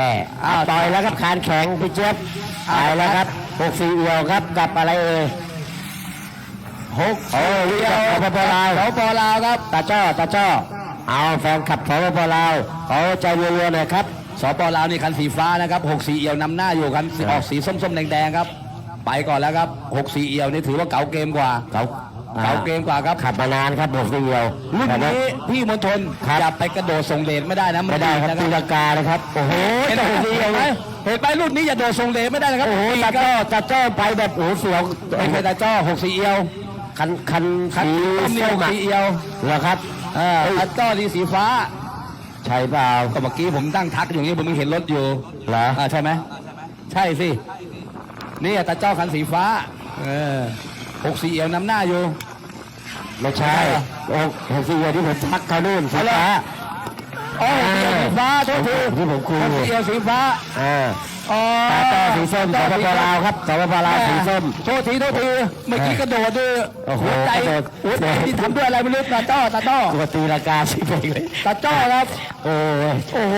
แอ่อ้าวต่อยแล้วครับคานแข็งพี่เจี๊ยบตายแล้วครับหกสี่เอียวครับกับอะไรเอ่ยหกโอ้ยกับสปปลาวสปลาวครับตาจ้อตาจ้อเอาแฟนขับสปปลาวเขาใจรัวๆหน่อยครับสปลาวนี่คันสีฟ้านะครับหกสีเอียวนำหน้าอยู่คันสีครับออกสีส้มๆแดงๆครับ ไปก่อนแล้วครับหกสีเอียวนี่ถือว่าเก๋าเกมกว่าเขา เก๋าเกมกว่าครับขับมานานครับหกสี่เอียวรุ่นแต่ว่านี้พี่มณฑลครับอย่าไปกระโดดส่งเดชไม่ได้นะนไม่ได้ครับนะตีลังกานะครับโอ้โหเห็นแต่ไหมหกสี่เอียวเห็นไหมเห็นไหมรุ่นนี้อย่าโดดส่งเดชไม่ได้นะครับโอ้โหปีกตาคจ้อรับตาจ้อไปแบบโอ้โหเสียวไม่เคยตาจ้อหกสีเอียวคันคันคันสีส้มนี่ส้หมกอะสีเอียวเหรอครับเออตาจ้อนี่สีฟ้าใช่เปล่าก็เมื่อกี้ผมตั้งทักอยู่อย่างนี้ผมเห็นรถอยู่เหรออ่าใช่ไหมใช่สินี่ตาเจ้าคันสีฟ้า เออ หกสีเอียวนำหน้าอยู่ ไม่ใช่โอ้หกสี่เอียวที่ผมทักเขานู่นสีฟ้าอ๋อหกสีเอียวสีฟ้าโทษทีที่ผมคุยหกอยู่สีเอียวสีฟ้าอ่าอ๋อตาจ้อสีส้มสปปลาวครับสปปลาวสีส้มโทษทีโทษทีเมื่อกี้กระโดดด้วยโอ้โหหัวใจกระโดดหัวใจที่ทำด้วยอะไรไม่รู้ตาจ้อตาจ้อตัวตีราคาสิบเองเลยตาจ้อครับ โอ้ยโอ้โห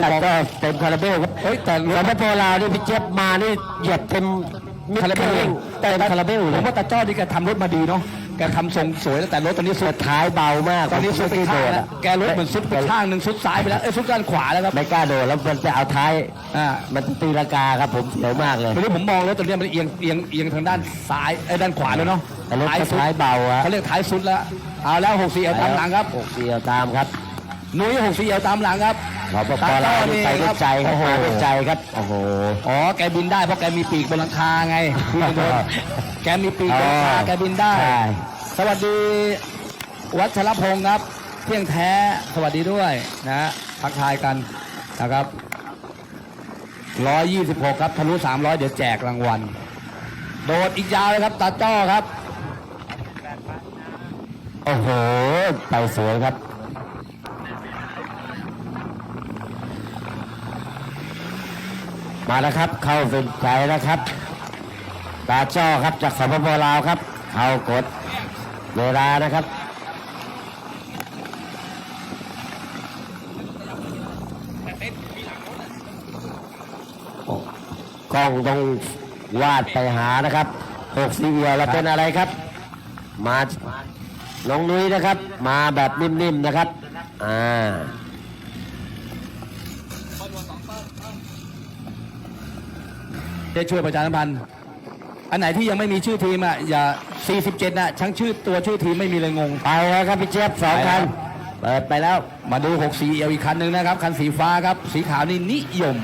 แต่ก็เต็มคาราเบลครับเฮ้ยแต่สปปลาวนี่พี่เจี๊ยบมานี่เหยียบเต็มมิด คาราเบลเต็มคาราเบลผเลยมว่าตาจ้อนี่แกทำรถมาดีเนาะแกทำทรงสวยแต่รถตอนนี้สุดท้ายเบามาก ตอนนี้สุดไปไม่ข้างโดดแล้วอะแกรถเหมือนสุดไปข้างหนึ่งสุดซ้ายไปแล้วเอ้ยสุดด้านขวาแล้วครับไม่กล้าโดดแล้วมันจะเอาท้ายอ่ามันตีราคาครับผมเสียวมากเลยตอนนี้ผมมองรถตัวเนี้ยมันเอียงเอียงเอียงทางด้านซ้ายไอ้ยด้านขวาแล้วเนาะแต่รถก็สุดท้ายเบาอะเขาเรียกท้ายสุดแล้วเอาแล้วหกสี่เอลตามหลังครับหกสี่เอาตามครับนุ้ยหกสี่เอลตามหลังครับ สปปลาวนี่ไปด้วยใจครับมาด้วยใจครับโอ้โหอ๋อแกบินได้เพราะแกมีปีกบนหลังคาไงพี่มณฑลแกมีปีกบนหลังคาอ๋อแกบินได้ใช่สวัสดีวัชรพงศ์ครับ เที่ยงแท้สวัสดีด้วยนะฮะทักทายกันนะครับ126 ครับทะลุ300 เดี๋ยวแจกรางวัล โดดอีกยาวเลยครับตาจ้อครับ โอ้โห ไปสวยครับ มาแล้วครับ เข้าเป็นใจแล้วครับตาจ้อครับจากสปปลาวครับ เข้ากดเวลานะครับกล้องต้องวาดไปหานะครับหกสีเอียวแล้วเป็นอะไรครับ มาน้องนุ้ยนะครับ มาแบบนิ่มๆนะครับ อ่า ได้ช่วยประชาสัมพันธ์ อันไหนที่ยังไม่มีชื่อทีมอะอย่า 47น่ะทั้งชื่อตัวชื่อทีมไม่มีเลยงง ไปแล้วครับพี่เจี๊ยบสองไปแล้คัวนเปิดไปแล้วมาดู64เอลอีกคันหนึ่งนะครับ คันสีฟ้าครับ สีขาวนี่นิยม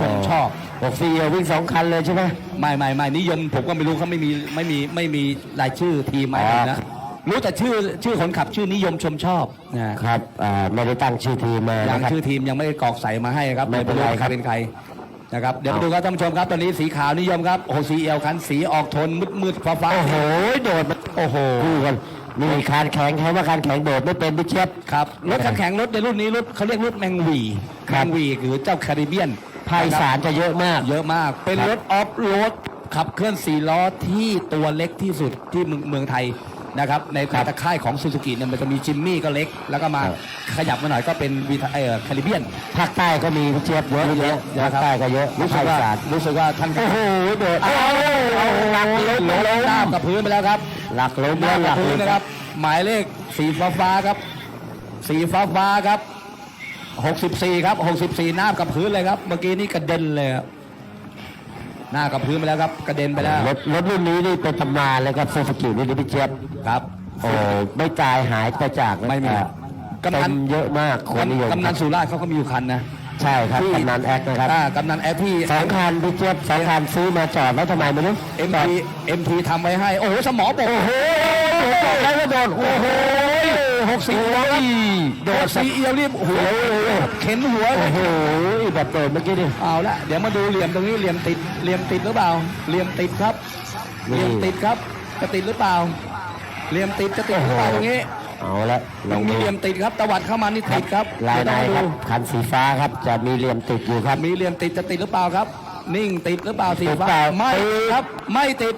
ชมชอบหกสี่เอียววิ่งสองคันเลยใช่ไหมไม่ไม่ไม่นิยมผมก็ไม่รู้เขาไม่มีไม่มีไม่มีรายชื่อทีมไหมอ๋อนะรู้แต่ชื่อชื่อคนขับชื่อนิยมชมชอบนะครับอ่าไม่ได้ตั้งชื่อทีมมายังนะครับชื่อทีมยังไม่ได้กรอกใส่มาให้ครับไม่เป็นไรใคครัรบเป็นใคร นะครับเดี๋ยวเอามาดูครับท่านผู้ชมครับตอนนี้สีขาวนิยมครับโอ้โหสีเอลคันสีออกโทนมืดมืดฟ้าฟ้าโอ้โหโดดมันโอ้โหคู่กันนี่คานแข็งใครว่าคานแข็งโดดไม่เป็นพี่เจี๊ยบครับรถคันแข่งรถในรุ่นนี้รถเขาเรียกรถแมงวีคแมรับงวีหรือเจ้าแคริเบียนภาคอีสานจะเยอะมาก เยอะมาก เป็นครับรถออฟโรดขับเคลื่อนสี่ล้อที่ตัวเล็กที่สุดที่เมืองเมืองไทย นะครับในแต่ละค่ายของซูซูกิเนี่ยมันจะมีจิมมี่ก็เล็ก แล้วก็มาครับขยับมาหน่อยก็เป็นวีเอ่อแคริเบียนภาคใต้ก็มีพี่เจี๊ยบเยอะเยอะภาคใต้ก็เยอะรู้สึภากคอีว่าสานรู้สึกว่าท่านโอ้โหโดดเอาเอาหลักล้มล้มน้ำกับพื้นไปแล้วครับ หลักล้มหแล้วหน้าลักับกพื้นล้มนะครับ หมายเลขสีฟ้าฟ้าๆครับ สีฟ้าฟ้าๆครับ 64 ครับ 64หน้ากับพื้นเลยครับ เมื่อกี้นี่กระเด็นเลยครับ หน้ากับพื้นไปแล้วครับ กระเด็นไปแล้ว รถรถรุ่นนี้นี่เป็นตำนานเลยครับซูซูกินี่พี่เจี๊ยบครับ โอ้ไม่ตายหายไปจากไม่มีอ่ากำนันเต็มเยอะมากคนนิยมกำนันสุราษฎร์เขาก็มีอยู่คันนะใช่ครับที่กำนันแอคนะครับอ่ากำนันแอร์ที่สองคันพี่เจี๊ยบสองคันซื้อมาจอดแล้วทำไมไม่รู้เอ็มพีเอ็มพีทำไว้ให้ โอ้โหสมอบอกโอ้โหโดดแล้วก็โดดโอ้โห หกสี่แล้วครับโดดสีเอียวรีบโอ้โหเข็นหัวโอ้โหแบบโดดเมื่อกี้ดิเอาละเดี๋ยวมาดูเหลี่ยมตรงนี้เหลี่ยมติดเหลี่ยมติดหรือเปล่า เหลี่ยมติดครับเหลี่ยมติดครับจะติดหรือเปล่า เหลี่ยมติดจะติดหรือเปล่าตรงนี้เอาละลงมีเหลี่ยมติดครับตวัดเข้ามานี่ติดครับลายในครับคันสีฟ้าครับจะมีเหลี่ยมติดอยู่ครับ มีเหลี่ยมติดจะติดหรือเปล่าครับ นิ่งติดหรือเปล่าสีฟ้าไม่ครับไม่ติด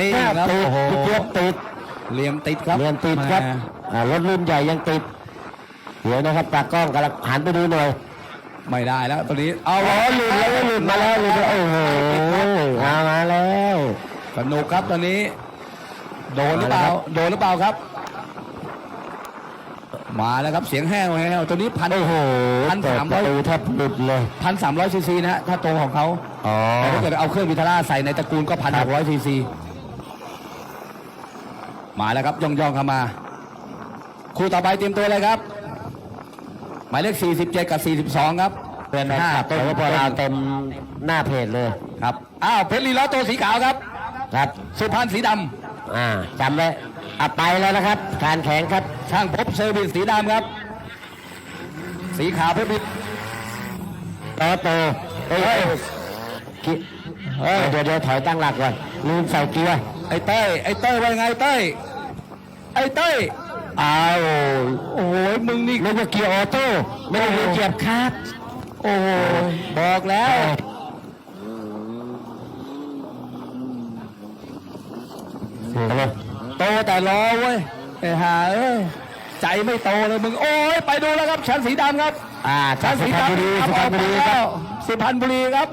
ติดครับบติดโอ้โหติดเหลี่ยมติดครับเหลี่ยมติดครับ รถรุ่นใหญ่ยังติด เดี๋ยวนะครับตากล้องกำลังหันไปดูหน่อย ไม่ได้แล้วตอนนี้ เอาอ๋อหลุดแล้วหลุดมาแล้วหลุดแล้วโอ้โหเอามาแล้วสนุกครับตอนนี้ โดนหรือเปล่า โดนหรือเปล่าครับ มาแล้วครับเสียงแห้วแห้วตัวนี้พันโอ้โหพันเปิดสามปร้อระยตูแทบหลุดเลยพันสามร้อยซีซีนะฮะถ้าโตของเขาอ๋อแต่ถ้าเกิดเอาเครื่องวิทาร่าใส่ในตระกูลก็พันหกร้อยซีซีมาแล้วครับย่องย่องๆเข้ามา คู่ต่อไปเตรียมตัวเลยครับ หมายเลข 47 กับ 42 ครับเป็นแฟนห้าคลับต้นแต่ว่าพอเราเต็มหน้าเพจเลยครับอ้าวเพชรลีล้อตัวสีขาวครับครับ สุพรรณสีดำอ่าจำไว้อะไปแล้วนะครับการแข่งครับช่างพบเซอร์วิสสีดำครับ สีขาวเพชรลีต่อโตเฮ้ยกิเฮ้ยเดี๋ยวเดี๋ยวถอยตั้งหลักก่อนลืมใส่เกียร์ไอ้เต้ยไอ้เต้ยว่าไงเต้ยไอ้เต้ย อ้าวโอ้โหมึงนี่นึกว่าเกียร์ออโต้ไม่ได้มีเกียร์คาร์ดโอ้โหบอกแล้วเอาเลยโตแต่รอเว้ยไอ้ห่าเอ้ยใจไม่โตเลยมึงโอ้ยไปดูแล้วครับชั้นสีดำครับ อ่าจาชั้กนสุสีพรรณดำบุรีครับสุพรรณบุรีครับสุพรรณบุรีครับ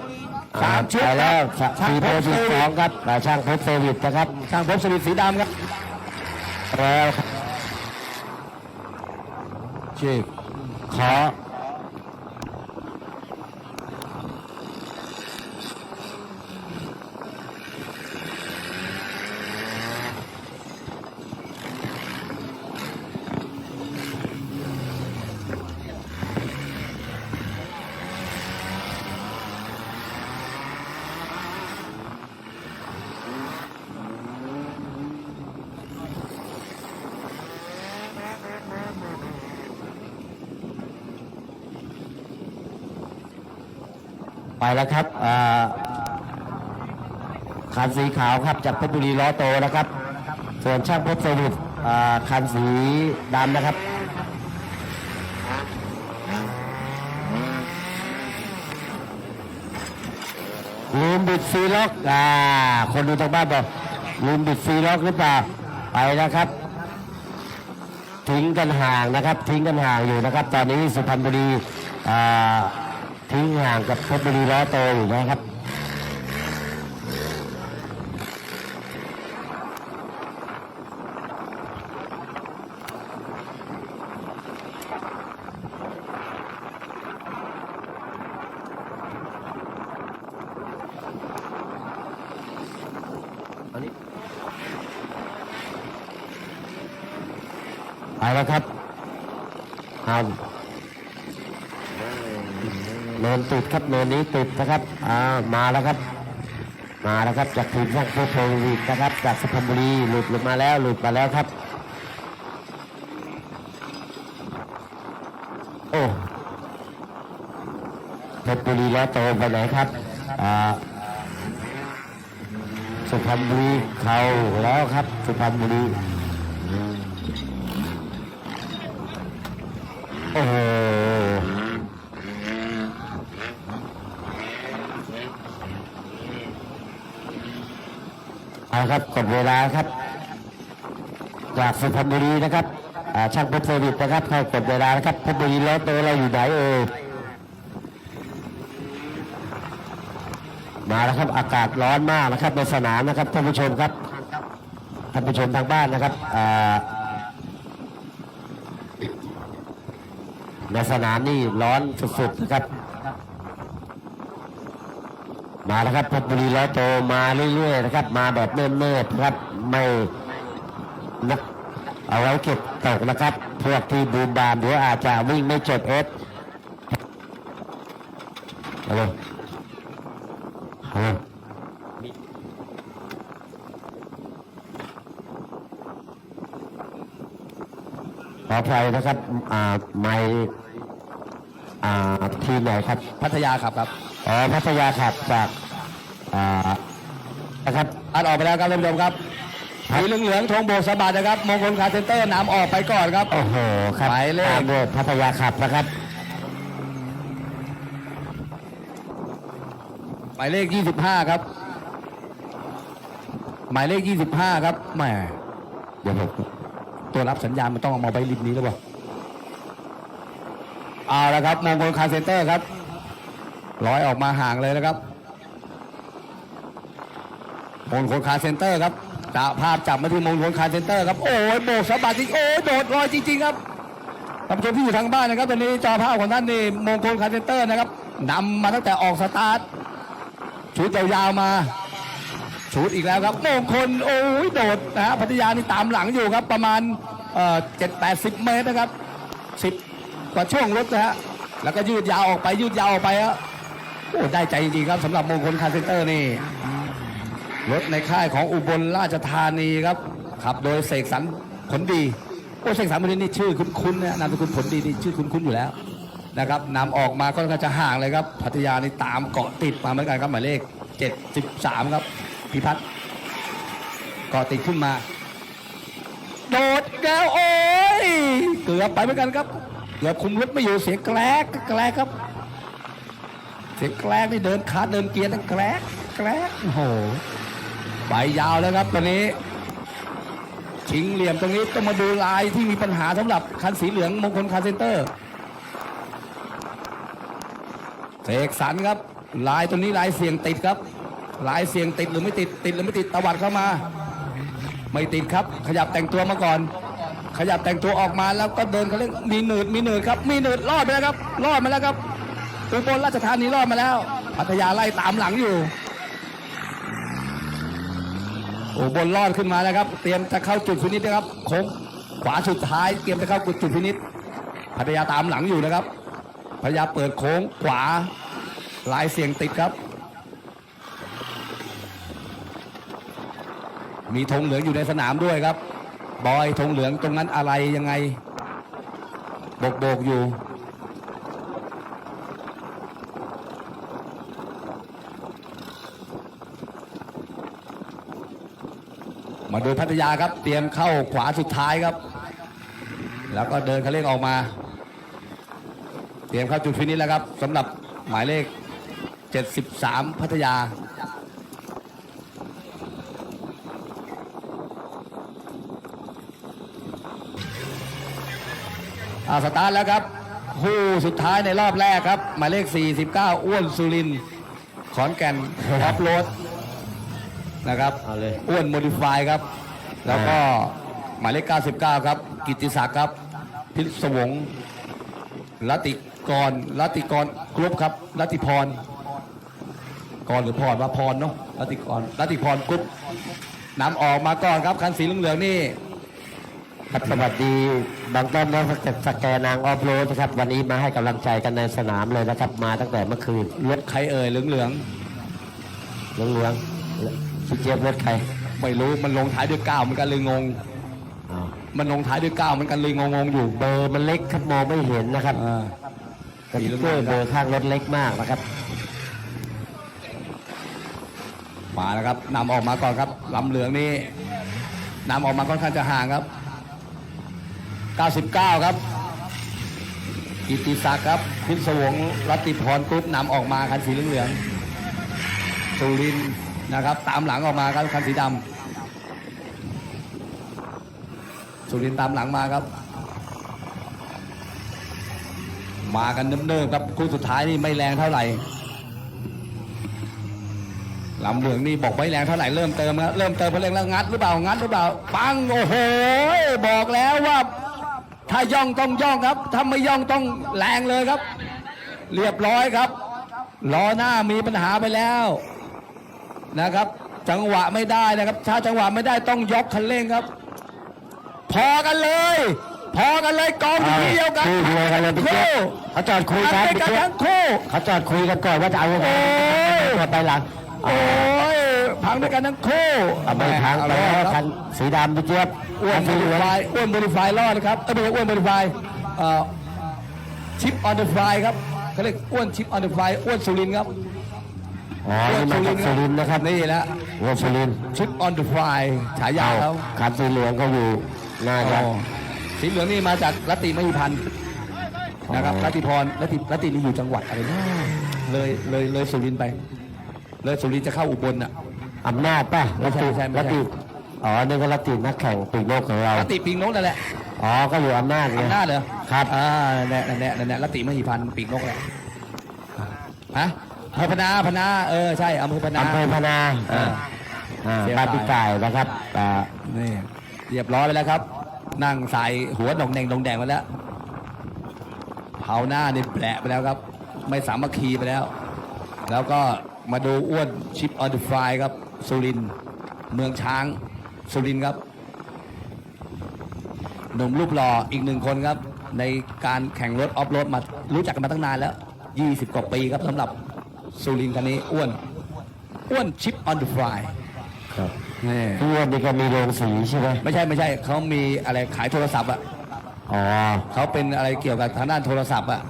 สามชุดไปคแล้รัวบช่างสี่พโพบสิเซอร์สวิอสงครับอ่าช่างพบเซอร์วิสนะครับช่างพบเซอร์วิสสีดำครับแล้วครับ ชื่อ ขอ ไปแล้วครับคันสีขาวครับจากเพชรบุรีล้อโตนะครับ ส่วนช่างพบเซอร์วิสอ่าคันสีดำนะครับลืมบิดฟรีล็อกอ่าคนดูทางบ้านบอกลืมบิดฟรีล็อกหรือเปล่าไปนะครับ ทิ้งกันห่างนะครับ ทิ้งกันห่างอยู่นะครับ ตอนนี้สุพรรณบุรีอ่า ทิ้งห่างกับเพชรบุรีล้อโตอยู่นะครับ ไปแล้วครับเอาเนินติด ครับเนินนี้ติดนะครับอ่ามาแล้วครับ มาแล้วครับจากทีมช่างโคโพวิกนะครับ จากสุพรรณบุรีหลุดลงมาแล้วหลุดมาแล้วครับ โอ้เพชรบุรีแล้วโตไปไหนครับอ่าสุพรรณบุรีเขาแล้วครับ สุพรรณบุรี โอ้โห ครับกดเวลาครับ จากสุพรรณบุรีนะครับช่างเพชรเซอร์วิสนะครับเข้ากดเวลานะครับเพชรบุรีแล้วตัวเราอยู่ไหนเอ่ยมาแล้วครับอากาศร้อนมากนะครับในสนามนะครับท่านผู้ชมครับท่านผู้ชมทางบ้านนะครับในสนามนี่ร้อนสุดๆนะครับ มาแล้วครับเพชรบุรีร้อยโตมาเรื่อยๆนะครับ มาแบบเนิ่นๆนะครับไม่นะเอาไว้เก็บตกนะครับพวกที่บูมบามเดี๋ยวอาจจะวิ่งไม่จบเอสฮัลโหลฮัลโหลขออภัยนะครับอ่าไม่อ่าทีมไหนครับ พัทยาครับครับอ๋อพัทยาขับจาก อ่านะครับอัดออกไปแล้วครับท่านผู้ชมครับสีเหลืองๆธงโบกสะบัดนะครับ มงคลคาร์เซนเตอร์นำออกไปก่อนครับ โอ้โหครับหมายเลข ตามด้วยพัทยาขับนะครับ หมายเลข 25 ครับ หมายเลข 25 ครับแหมเดี๋ยวผมตัวรับสัญญาณมันต้องเอามาใบลินนี้หรือเปล่าเอาละครับมงคลคาร์เซนเตอร์ครับร้อยออกมาห่างเลยนะครับ มงคลคาร์เซนเตอร์ครับจะภาพจับมาที่มงคลคาร์เซนเตอร์ครับ โอ้ยโบกสะบัดจริงโอ้ยโดดลอยจริง ๆ ครับท่านผู้ชมที่อยู่ทางบ้านนะครับตอนนี้จอภาพของท่านนี่มงคลคาร์เซนเตอร์นะครับนำมาตั้งแต่ออกสตาร์ทชุดยาวๆมาชุดอีกแล้วครับมงคลโอ้ยโดดนะฮะพัทยานี่ตามหลังอยู่ครับ ประมาณเจ็ดแปดสิบเมตรนะครับสิบกว่าช่วงรถนะฮะแล้วก็ยืดยาวออกไปยืดยาวออกไปฮะโอ้ได้ใจจริงๆครับสำหรับมงคลคาร์เซนเตอร์นี่ รถในค่ายของอุบลราชธานีครับขับโดยเสกสรรผลดีโอ้เสกสรรผลดีนี่ชื่อคุ้นๆนะนามสกุลผลดีนี่ชื่อคุ้นๆอยู่แล้วนะครับนำออกมาก็จะห่างเลยครับ พัทยานี่ตามเกาะติดมาเหมือนกันครับหมายเลข 73 ครับพิพัฒน์เกาะติดขึ้นมา โดดแล้วโอ้ยเกือบไปเหมือนกันครับเกือบคุมรถไม่อยู่เสียงแกลกแกลกครับ เสียงแกลกนี่เดินขาเดินเกียร์นั่นแกลกแกลกโอ้โห ไปยาวแล้วครับตอนนี้ ชิงเหลี่ยมตรงนี้ต้องมาดูลายที่มีปัญหาสำหรับคันสีเหลืองมงคลคาเซนเตอร์เสกสรรครับ ลายตรงนี้ลายเสียงติดครับ ลายเสียงติดหรือไม่ติดติดหรือไม่ติดตวัดเข้ามา ไม่ติดครับ ขยับแต่งตัวมาก่อน ขยับแต่งตัวออกมาแล้วก็เดินเขาเรียกมีหนืดมีหนืดครับ มีหนืดรอดไปแล้วครับรอดมาแล้วครับอุบลราชธานีรอดมาแล้วพัทยาไล่ตามหลังอยู่ โอุบลรอดขึ้นมาแล้วครับ เตรียมจะเข้าจุดฟินิชนะครับโค้งขวาสุดท้าย เตรียมจะเข้าจุดฟินิชพัทยาตามหลังอยู่นะครับพัทยาเปิดโค้งขวาลายเสียงติดครับ มีธงเหลืองอยู่ในสนามด้วยครับ บอยธงเหลืองตรงนั้นอะไรยังไง โบกโบกอยู่ มาโดูพัทยาครับ เตรียมเข้าขวาสุดท้ายครับ แล้วก็เดินเขาเร่งออกมา เตรียมเข้าจุดฟินิชแล้วครับสำหรับหมายเลข 73 พัทยาอาสตาร์ทแล้วครับคู่สุดท้ายในรอบแรกครับ หมายเลข 49 อ้วนสุรินขอนแก่นออฟโรด นะครับเอาเลย อ้วนโมดิฟายครับ แล้วก็หมายเลข 99 ครับ กิตติศักดิ์ครับ พิศวงศ์รัติกรรัติกรกรุ๊ปครับรัติพร กรหรือพรว่าพรเนาะรัติกรรัติพรกรุ๊ปนำออกมาก่อนครับคันสีเหลืองๆนี่ ครับสวัสดีบางต้นนะจากสแกนางออฟโรดนะครับ วันนี้มาให้กำลังใจกันในสนามเลยนะครับ มาตั้งแต่เมื่อคืนรถใครเอ่ยเหลืองเหลืองเหลืองๆ พี่เจี๊ยบรถใครๆไม่รู้มันลงท้ายด้วยเก้าเหมือนกันเลยงง อ้าวมันลงท้ายด้วยเก้าเหมือนกันเลยงงๆอยู่เบอร์มันเล็กครับมองไม่เห็นนะครับอ่า สติ๊กเกอร์เบอร์ข้างรถเล็กมากนะครับ มาแล้วครับนำออกมาก่อนครับลำเหลืองนี่นำออกมาค่อนข้างจะห่างครับ 99 ครับ กิตติศักดิ์ครับพิศวงศ์รัตติพรกรุ๊ปนำออกมาคันสีเหลืองๆสุรินทร์ นะครับ ตามหลังออกมาครับคันสีดำสุรินทร์ตามหลังมาครับ มากันเนิบๆครับคู่สุดท้ายนี่ไม่แรงเท่าไหร่ลำเหลืองนี่บอกไม่แรงเท่าไหร่เริ่มเติมครับเริ่มเติมพลังแล้วงัดหรือเปล่างัดหรือเปล่าปังโอ้โหบอกแล้วว่า ถ้าย่องต้องย่องครับถ้าไม่ย่องต้องแรงเลยครับ เรียบร้อยครับล้อหน้ามีปัญหาไปแล้ว นะครับ จังหวะไม่ได้นะครับ ถ้าจังหวะไม่ได้ต้องยกคันเร่งครับ พอกันเลย พอกันเลยกองอยู่ที่เดียวกันคู่เดียวกันเลยพี่เจี๊ยบเขาจอดคุยกันทำด้วยพี่กันเจี๊ยบทั้งคู่เขาจอดคุยกันก่อนว่าจะเอายังไงโอ้ยกดไปหลังโอ้ยพังด้วยกันทั้งคู่เอาไม่พังไปแล้วคันสีดำพี่เจี๊ยบอ้วนคันบสีเหริลืองไฟอ้วนบริไฟรอดนะครับเอ้ยไม่ใช่อ้วนบริไฟชิปออนเดอะไฟครับเขาเรียกอ้วนชิปออนเดอะไฟอ้วนสุรินทร์ครับ อ๋อนี่มาจากสุรินทร์นะครับนี่แหละวัวสุรินทร์ชิปออนเดอะไฟฉายาเขาคันสีเหลืองก็อยู่น่าจะอ๋อสีเหลืองนี่มาจากรัตติมหิพันธ์นะครับอ๋อรัตติพรรัตติรัตตินี่อยู่จังหวัดอะไรนะเลยเลยเลยสุรินทร์ไป เลยสุรินทร์จะเข้าอุบลน่ะอำนาจป่ะไม่ใช่ไม่ใช่ไม่ใช่รัตติอ๋อนี่ก็รัตตินักแข่งปีกนกของเรารัตติปิงนกนั่นแหละอ๋อก็อยู่อำนาจไงอำนาจเหรอครับอ่านั่นแหละนั่นแหละนั่นแหละรัตติมหิพันธ์ปีกนกแหละฮะ อำเภอพนาพนา เออใช่อำเภอพนา อำเภอพนาเอออ่าเสียบ้านพี่ก่ายนะครับอ่านี่เรียบร้อยไปแล้วครับ นั่งใส่หัวดองแดงดองแดงไปแล้วเผาหน้านี่แปะไปแล้วครับ ไม่สามัคคีไปแล้ว แล้วก็มาดูอ้วนชิปออนเดอะฟลายครับสุรินทร์เมืองช้างสุรินทร์ครับหนุ่มรูปหล่ออีกหนึ่งคนครับ ในการแข่งรถออฟโรดมารู้จักกันมาตั้งนานแล้ว 20 กว่าปีครับสำหรับ สุรินทร์คันนี้อ้วน อ้วนชิปออนเดอะฟลายครับนี่พี่อ้วนนี่ก็มีโรงสีใช่ไหมไม่ใช่ไม่ใช่เขามีอะไรขายโทรศัพท์อะอ๋อเขาเป็นอะไรเกี่ยวกับทางด้านโทรศัพท์อะ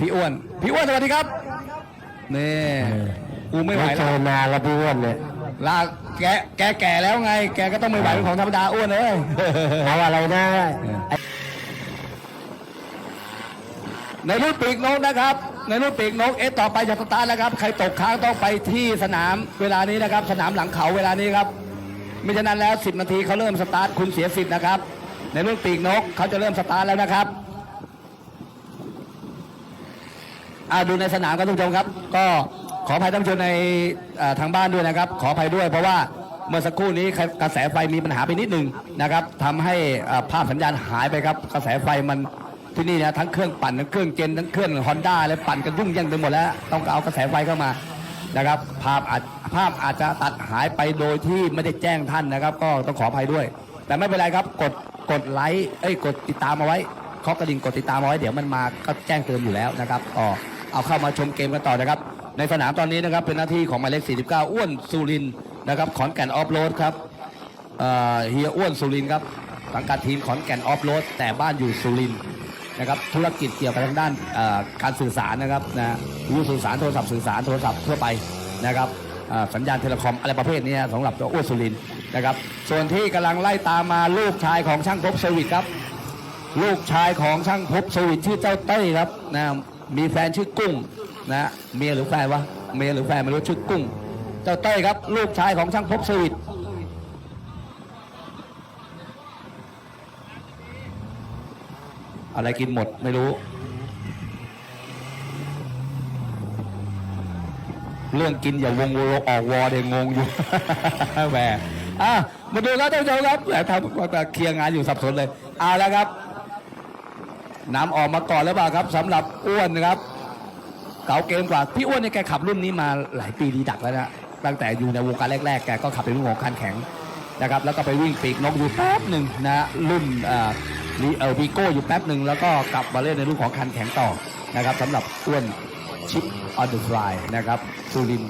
พี่อ้วน พี่อ้วนสวัสดีครับนี่กูไม่ไหวไม่เจแล้วอนานแล้วพี่อ้วนเนี่ยลาแกแกแก่แล้วไง แกก็ต้องไม่ไหวเป็นของธรรมดาอ้วนเอ้ย เอาอะไรนะในรุ่นปีกนกนะครับ ในรุ่นปีกนกเอต่อไปจะสตาร์ทแล้วครับ ใครตกค้างต้องไปที่สนามเวลานี้นะครับ สนามหลังเขาเวลานี้ครับมิฉะนั้นแล้ว 10 นาทีเขาเริ่มสตาร์ทคุณเสียสิทธิ์นะครับ ในรุ่นปีกนกเขาจะเริ่มสตาร์ทแล้วนะครับอ่าดูในสนามครับทุกชมครับ ก็ขออภัยท่านผู้ชมในทางบ้านด้วยนะครับ ขออภัยด้วยเพราะว่าเมื่อสักครู่นี้กระแสไฟมีปัญหาไปนิดหนึงนะครับทำให้ภาพสัญญาณหายไปครับ กระแสไฟมัน ที่นี่นะทั้งเครื่องปั่นทั้งเครื่องเจนทั้งเครื่องฮอนด้าเลยปั่นกันยุ่งยังไปหมดแล้ว ต้องเอากระแสไฟเข้ามานะครับ ภาพอาจภาพอาจจะตัดหายไปโดยที่ไม่ได้แจ้งท่านนะครับ ก็ต้องขออภัยด้วย แต่ไม่เป็นไรครับกดกดไลค์เอ้ยกดติดตามเอาไว้เคาะกระดิ่งกดติดตามเอาไว้เดี๋ยวมันมาก็แจ้งเตือนอยู่แล้วนะครับก็เอาเข้ามาชมเกมกันต่อนะครับ ในสนามตอนนี้นะครับเป็นหน้าที่ของหมายเลข 49 อ้วนสุรินนะครับขอนแก่นออฟโรดครับเอ่อเฮียอ้วนสุรินครับสังกัดทีมขอนแก่นออฟโรดแต่บ้านอยู่สุรินทร์ นะครับธุรกิจเกี่ยวกับทางด้านการสื่อสารนะครับนะวิทยุสื่อสารโทรศัพท์สื่อสารโทรศัพท์ทั่วไปนะครับสัญญาณเทเลคอมอะไรประเภทนี้สำหรับตัวอ้วนสุรินนะครับ ส่วนที่กำลังไล่ตามมาลูกชายของช่างพบเซอร์วิสครับ ลูกชายของช่างพบสวิตชื่อเจ้าเต้ยครับนะมีแฟนชื่อกุ้งนะเมียหรือแฟนวะเมียหรือแฟนไม่รู้ชื่อกุ้ง เจ้าเต้ยครับ ลูกชายของช่างพบสวิต อะไรกินหมดไม่รู้ เรื่องกินอย่าวงโวออกวอเดงงงอยู่แหมอะมาดูครับท่านผู้ชมครับแหมทำเคลียร์งานอยู่สับสนเลยเอาแล้วครับน้ำออกมาก่อนแล้วเปล่าครับสำหรับอ้วนนะครับเก่าเกมกว่าพี่อ้วนเนี่ยแกขับรุ่นนี้มาหลายปีดีดักแล้วนะตั้งแต่อยู่ในวงการแรกๆแกก็ขับเป็นรุ่นของคันแข็งนะครับแล้วก็ไปวิ่งปีกนกอยู่แป๊บหนึ่งนะรุ่น เอ่อลีเออวีโก้อยู่แป๊บหนึ่งแล้วก็กลับมาเล่นในรุ่นของคันแข็งต่อนะครับสำหรับอ้วนชิปออนเดอะฟลายนะครับสุริน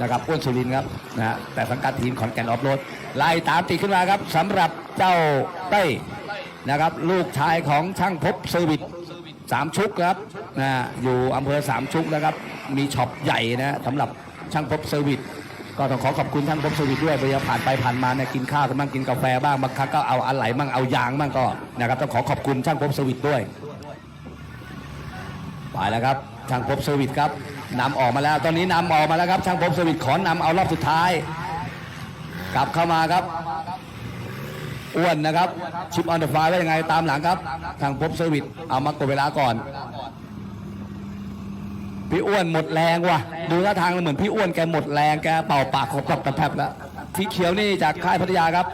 นะครับอ้วนสุรินครับนะฮะแต่สังกัดทีมขอนแก่นออฟโรดไล่ตามติดขึ้นมาครับสำหรับเจ้าเต้นะครับลูกชายของช่างพบเซอร์วิสสามชุกครับนะอยู่อำเภอสามชุกนะครับ มีช็อปใหญ่นะสำหรับช่างพบเซอร์วิส ก็ต้องขอขอบคุณช่างพบเซอร์วิสด้วยเวลาผ่านไปผ่านมาเนี่ยกินข้าวกันบ้างกินกาแฟบ้างบางครั้งก็เอาอะไหล่บ้างเอายางบ้างก็นะครับต้องขอขอบคุณช่างพบเซอร์วิสด้วยไปแล้วครับช่างพบเซอร์วิสครับนำออกมาแล้ว ตอนนี้นำออกมาแล้วครับ ช่างพบเซอร์วิสขอนำเอารอบสุดท้าย กลับเข้ามาครับอ้วนนะครับ ชิปออนเดอะไฟว่ายังไงตามหลังครับ ทางพบเซอร์วิสเอามากดเวลาก่อน พี่อ้วนหมดแรงว่ะ ดูท่าทางแล้วเหมือนพี่อ้วนแกหมดแรงแกเป่าปากขบกับตะแพบแล้วสีเขียวนี่จากค่ายพัทยาครับ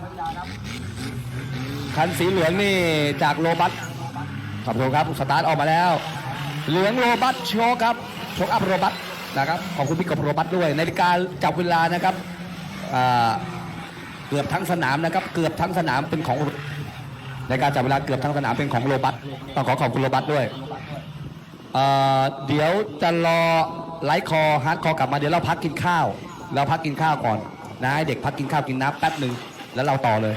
คันสีเหลืองนี่จากโรบัสขอบคุณครับสตาร์ทออกมาแล้ว เหลืองโรบัสโชว์ครับโชว์อัพโรบัสนะครับขอบคุณพี่กบโรบัสด้วยนาฬิกาจับเวลานะครับอ่าเกือบทั้งสนามนะครับ เกือบทั้งสนามเป็นของในการจับเวลาเกือบทั้งสนามเป็นของโรบัสต้องขอขอบคุณโรบัสด้วย เดี๋ยวจะรอไลฟ์คอฮาร์ดคอกลับมาเดี๋ยวเราพักกินข้าว เราพักกินข้าวก่อนนะให้เด็กพักกินข้าวกินน้ำแป๊บหนึ่งแล้วเราต่อเลย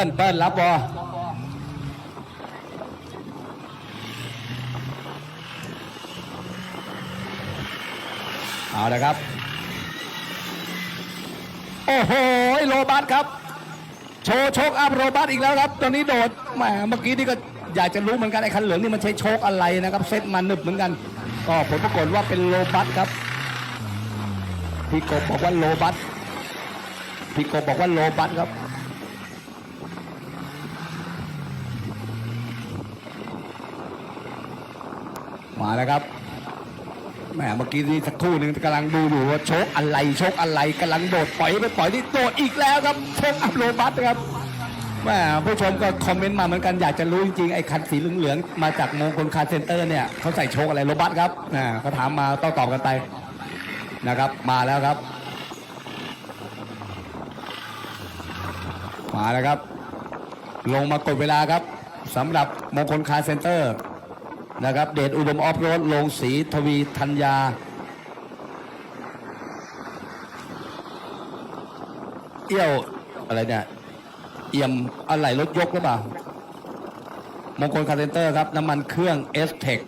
ปิ้ลเปิ้ลรับบอเอาละครับ โอ้โหโรบัสครับ โชว์โชคอัพโรบัสอีกแล้วครับ ตอนนี้โดดแหมเมื่อกี้นี่ก็อยากจะรู้เหมือนกันไอ้คันเหลืองนี่มันใช้โชคอะไรนะครับ เซตมันนึบเหมือนกันก็ผลปรากฏว่าเป็นโรบัสครับ พี่กบบอกว่าโรบัสพี่กบบอกว่าโรบัสครับ มาแล้วครับแหมเมื่อกี้นี่สักครู่หนึ่งกำลังดูอยู่ว่าโชคอะไรโชคอะไรกำลังโดดปล่อยไปปล่อยที่โดดอีกแล้วครับโชคอัพโรบัสครับแหมผู้ชมก็คอมเมนต์มาเหมือนกันอยากจะรู้จริงๆไอ้คันสีเหลืองๆมาจากมงคลคาร์เซนเตอร์เนี่ยเขาใส่โชคอะไรโรบัสครับนะเขาถามมาต้องตอบกันไปนะครับมาแล้วครับ มาแล้วครับ ลงมากดเวลาครับสำหรับมงคลคาร์เซนเตอร์ นะครับ เดชอุดมออฟโรดลงศรีทวีธัญญา เอี้ยวอะไรเนี่ย เอี่ยมอะไรรถยกหรือเปล่ามงคลคาร์เซนเตอร์ครับ น้ำมันเครื่อง s t e c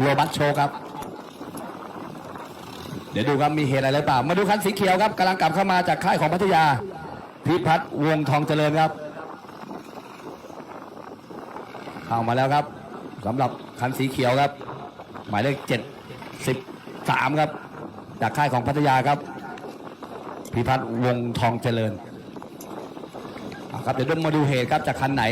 โรบัสโชครับ เดี๋ยวดูครับ มีเหตุอะไรหรือเปล่า มาดูคันสีเขียวครับกำลังกลับเข้ามาจากค่ายของพัทยา พิพัฒน์วงทองเจริญครับ เข้ามาแล้วครับสำหรับ คันสีเขียวครับ หมายเลขเจ็ดสิบสามครับ จากค่ายของพัทยาครับพิพัฒน์วงทองเจริญครับเดี๋ยวมาดูเหตุครับจากคันไหน